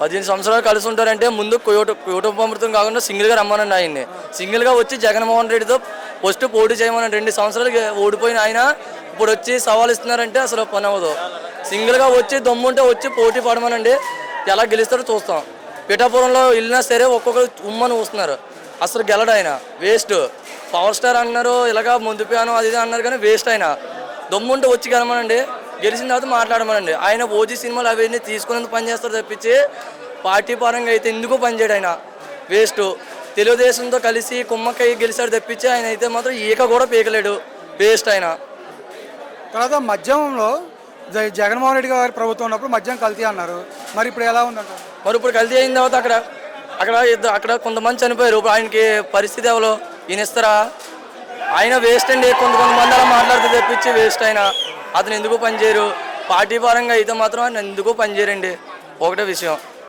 పదిహేను సంవత్సరాలు కలిసి ఉంటారంటే ముందు కుటుంబ కుటుంబామృతం కాకుండా సింగిల్గా రమ్మనండి ఆయన్ని. సింగిల్గా వచ్చి జగన్మోహన్ రెడ్డితో ఫస్ట్ పోటీ చేయమని రెండు సంవత్సరాలు ఓడిపోయిన ఆయన ఇప్పుడు వచ్చి సవాల్ ఇస్తున్నారంటే అసలు పని అవ్వదు. సింగిల్గా వచ్చి దమ్ముంటే వచ్చి పోటీ పడమనండి. ఎలా గెలుస్తారో చూస్తాం. పిఠాపురంలో వెళ్ళినా సరే ఒక్కొక్కరు ఉమ్మని వస్తున్నారు అసలు గెలడు ఆయన. వేస్ట్. పవర్ స్టార్ అన్నారు ఇలాగా ముందుపోయాను అది ఇది అన్నారు కానీ వేస్ట్ ఆయన. దమ్ముంటే వచ్చి గెలమనండి. గెలిచిన తర్వాత మాట్లాడమనండి. ఆయన ఓజీ సినిమాలు అవన్నీ తీసుకునేందుకు పని చేస్తారు తప్పించి పార్టీ పరంగా అయితే ఎందుకు పనిచేయడు ఆయన? వేస్ట్. తెలుగుదేశంతో కలిసి కుమ్మక్కయ్య గెలిచాడు తప్పించి ఆయన అయితే మాత్రం ఈక కూడా పీకలేడు. వేస్ట్ ఆయన. తర్వాత మద్యంలో జ- జగన్మోహన్ రెడ్డి గారి ప్రభుత్వం ఉన్నప్పుడు మద్యం కల్తీ అన్నారు. మరి ఇప్పుడు ఎలా ఉందంటారు? మరి ఇప్పుడు కల్తీ అయిన తర్వాత అక్కడ అక్కడ ఇద్దరు అక్కడ కొంతమంది చనిపోయారు. ఇప్పుడు ఆయనకి పరిస్థితి ఎవరు? ఈయన ఇస్తారా ఆయన వేస్ట్ అండి. కొంత కొంతమంది అలా మాట్లాడితే తెప్పించి వేస్ట్ ఆయన. అతను ఎందుకు పనిచేయరు? పార్టీ పరంగా అయితే మాత్రం ఆయన ఎందుకు పనిచేయరండి? ఒకటే విషయం.